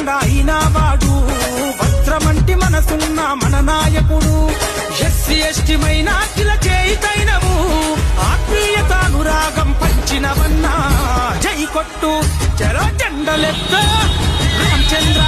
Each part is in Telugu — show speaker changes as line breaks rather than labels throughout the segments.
కండదండ వాడు వజ్రమంటి మనసున్న మన నాయకుడు. ఎస్సీ ఎస్టీ మైనార్టీల చేయితైనవు ఆత్మీయతానురాగం పంచినవన్నా. జై కొట్టు చలో జెండలెత్త. రామచంద్ర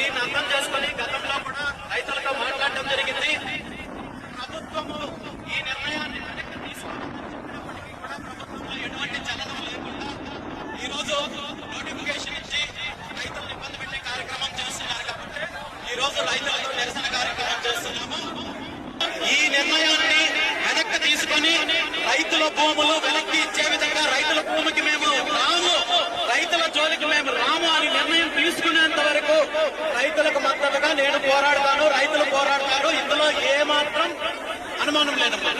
దీన్ని అర్థం చేసుకుని గతంలో కూడా రైతులతో మాట్లాడడం జరిగింది. ప్రభుత్వము ఈ నిర్ణయాన్ని వెనక్కి తీసుకోవాలని చెప్పినప్పటికీ కూడా ప్రభుత్వంలో ఎటువంటి చలనం లేకుండా ఈ రోజు నోటిఫికేషన్ ఇచ్చి రైతులను ఇబ్బంది పెట్టే కార్యక్రమం చేస్తున్నారు కాబట్టి ఈ రోజు రైతులతో నిరసన కార్యక్రమం చేస్తున్నాము. ఈ నిర్ణయాన్ని వెనక్కి తీసుకొని రైతుల భూములు వెనక్కి ఇచ్చే విధంగా రైతుల భూమికి మేము రాము రైతుల జోలికి మేము రాము అని నిర్ణయం తీసుకునేంత వరకు రైతులకు మద్దతుగా నేను పోరాడతాను రైతులు పోరాడతారు. ఇందులో ఏమాత్రం అనుమానం లేదమ్మా.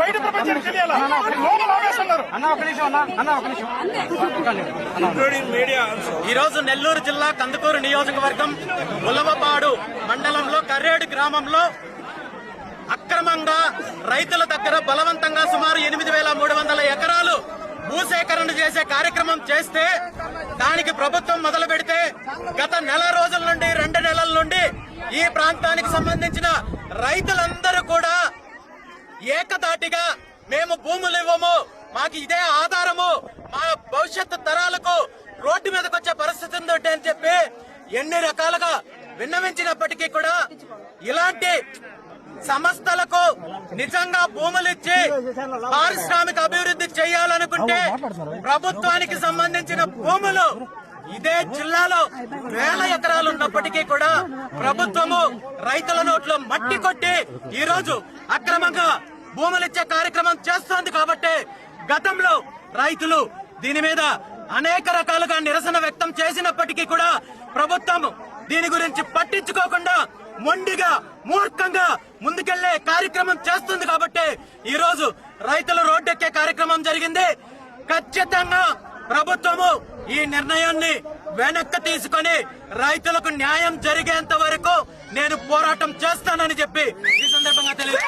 బయట ప్రపంచానికి తెలియాలా? లోపల ఆవేశన్నారు
ఈ రోజు నెల్లూరు జిల్లా కందుకూరు నియోజకవర్గం ఉలవపాడు మండలంలో కర్రేడు గ్రామంలో అక్రమంగా రైతుల దగ్గర బలవంతంగా సుమారు ఎనిమిది వేల మూడు వందల ఎకరాలు భూసేకరణ చేసే కార్యక్రమం చేస్తే దానికి ప్రభుత్వం మొదలు పెడితే గత నెల రోజుల నుండి రెండు నెలల నుండి ఈ ప్రాంతానికి సంబంధించిన రైతులందరూ కూడా ఏకదాటిగా మేము భూములు ఇవ్వము. మాకు ఇదే ఆధారము. మా భవిష్యత్తు తరాలకు రోడ్డు మీదకి వచ్చే పరిస్థితి ఉందంటే అని చెప్పి ఎన్ని రకాలుగా విన్నవించినప్పటికీ కూడా ఇలాంటి సంస్థలకు నిజంగా భూములు ఇచ్చి పారిశ్రామిక అభివృద్ధి చేయాలనుకుంటే ప్రభుత్వానికి సంబంధించిన భూములు ఇదే జిల్లాలో వేల ఎకరాలు ఉన్నప్పటికీ కూడా ప్రభుత్వము రైతుల నోట్లో మట్టి కొట్టి ఈ రోజు అక్రమంగా భూములిచ్చే కార్యక్రమం చేస్తోంది కాబట్టి గతంలో రైతులు దీని మీద అనేక రకాలుగా నిరసన వ్యక్తం చేసినప్పటికీ కూడా ప్రభుత్వం దీని గురించి పట్టించుకోకుండా మొండిగా మూర్ఖంగా ముందుకెళ్ళే కార్యక్రమం చేస్తుంది కాబట్టి ఈ రోజు రైతులు రోడ్డెక్కే కార్యక్రమం జరిగింది. ఖచ్చితంగా ప్రభుత్వము ఈ నిర్ణయాన్ని వెనక్కి తీసుకొని రైతులకు న్యాయం జరిగేంత వరకు నేను పోరాటం చేస్తానని చెప్పి ఈ సందర్భంగా తెలియదు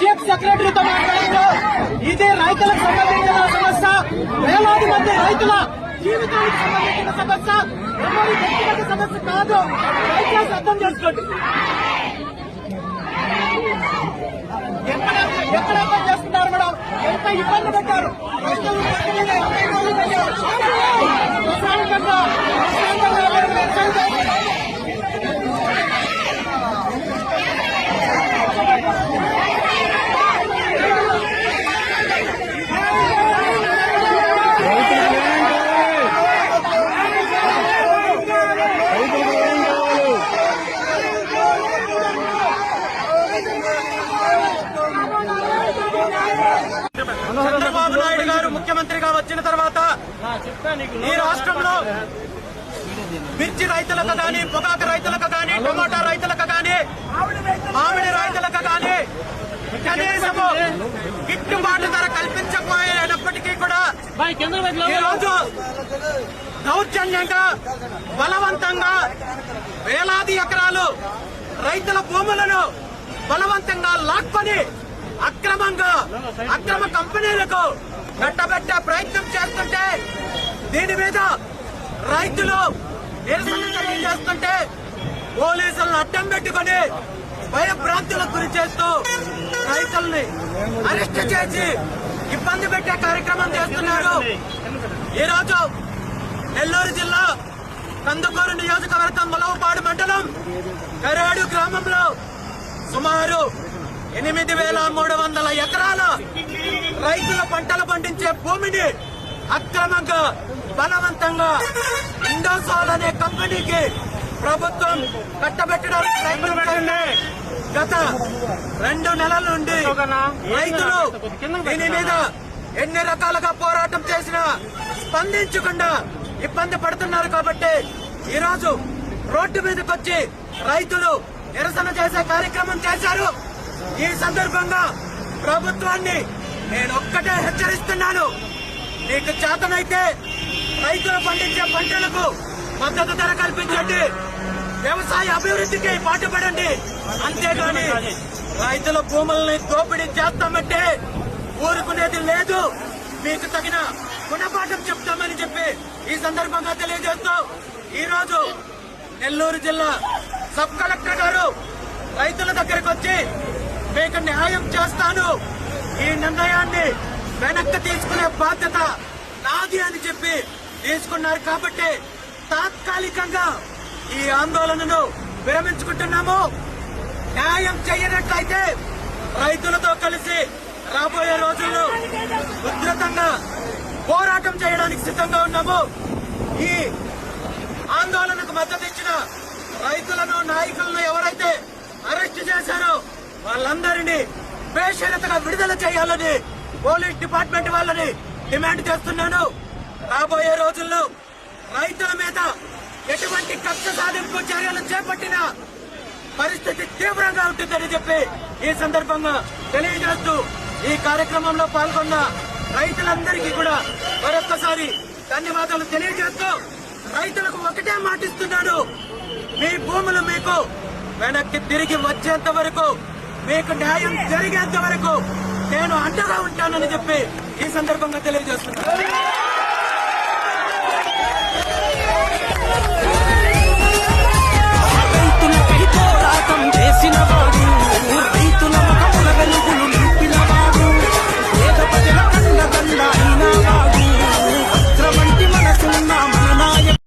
చీఫ్ సెక్రటరీతో మాట్లాడుతూ ఇది రైతులకు సంబంధించిన సమస్య వేలాది మంది రైతుల జీవితానికి సంబంధించిన సమస్య ఎవరి వ్యక్తిగత సమస్య కాదు దయచేసి అర్థం చేసుకోండి ఎక్కడైతే ఎక్కడైతే చేస్తున్నారు మేడం ఎంత ఇబ్బంది పెట్టారు రైతులు రోడ్డు మీద ప్రశాంతంగా ప్రశాంతంగా
మిర్చి రైతులకు గాని పొగాకు రైతులకు గాని టమోటా రైతులకు గాని మామిడి రైతులకు గాని కనీసము గిట్టుబాటు ధర కల్పించకపోయినప్పటికీ కూడా ఈ రోజు దౌర్జన్యంగా బలవంతంగా వేలాది ఎకరాలు రైతుల భూములను బలవంతంగా లాక్కొని అక్రమంగా అక్రమ కంపెనీలకు కట్టబెట్టే ప్రయత్నం చేస్తుంటే దీని మీద రైతులు నిరసన తెలియజేస్తుంటే పోలీసులను అడ్డం పెట్టుకొని భయభ్రాంతులకు గురి చేస్తూ రైతుల్ని అరెస్ట్ చేసి ఇబ్బంది పెట్టే కార్యక్రమం చేస్తున్నారు. ఈ రోజు నెల్లూరు జిల్లా కందుకూరు నియోజకవర్గం ములవపాడు మండలం కరేడు గ్రామంలో సుమారు ఎనిమిది వేల మూడు వందల ఎకరాల రైతుల పంటలు పండించే భూమిని అక్రమంగా బలవంతంగా ఇండోసాల్ అనే కంపెనీకి ప్రభుత్వం కట్టబెట్టడానికి ప్రయత్నం గత రెండు నెలల నుండి రైతులు దీని మీద ఎన్ని రకాలుగా పోరాటం చేసినా స్పందించకుండా ఇబ్బంది పడుతున్నారు కాబట్టి ఈరోజు రోడ్డు మీదకి వచ్చి రైతులు నిరసన చేసే కార్యక్రమం చేశారు. ఈ సందర్భంగా ప్రభుత్వాన్ని నేను ఒక్కటే హెచ్చరిస్తున్నాను. నీకు చేతనైతే రైతులు పండించే పంటలకు మద్దతు ధర కల్పించండి. వ్యవసాయ అభివృద్ధికి పాటుపడండి. అంతేగాని రైతుల భూముల్ని దోపిడీ చేస్తామంటే ఊరుకునేది లేదు. మీకు తగిన గుణపాఠం చెప్తామని చెప్పి ఈ సందర్భంగా తెలియజేస్తూ ఈ రోజు నెల్లూరు జిల్లా సబ్ కలెక్టర్ గారు రైతుల దగ్గరకు వచ్చి మీకు న్యాయం చేస్తాను. ఈ నిర్ణయాన్ని వెనక్కి తీసుకునే బాధ్యత నాది అని చెప్పి తీసుకున్నారు కాబట్టి తాత్కాలికంగా ఈ ఆందోళనను విరమించుకుంటున్నాము. న్యాయం చేయనట్లయితే రైతులతో కలిసి రాబోయే రోజుల్లో ఉధృతంగా పోరాటం చేయడానికి సిద్ధంగా ఉన్నాము. ఈ ఆందోళనకు మద్దతు ఇచ్చిన రైతులను నాయకులను ఎవరైతే అరెస్ట్ చేశారో వాళ్ళందరినీ బేషరతగా విడుదల చేయాలని పోలీస్ డిపార్ట్మెంట్ వాళ్ళని డిమాండ్ చేస్తున్నాను. రాబోయే రోజుల్లో రైతుల మీద ఎటువంటి కక్ష సాధింపు చర్యలు చేపట్టిన పరిస్థితి తీవ్రంగా ఉంటుందని చెప్పి ఈ సందర్భంగా తెలియజేస్తూ ఈ కార్యక్రమంలో పాల్గొన్న రైతులందరికీ కూడా మరొక్కసారి ధన్యవాదాలు తెలియజేస్తూ రైతులకు ఒకటే మాటిస్తున్నాను మీ భూములు మీకు వెనక్కి తిరిగి వచ్చేంత వరకు మీకు న్యాయం జరిగేంత వరకు నేను అండగా ఉంటానని చెప్పి ఈ సందర్భంగా తెలియజేస్తున్నాను. చేసిన వాడు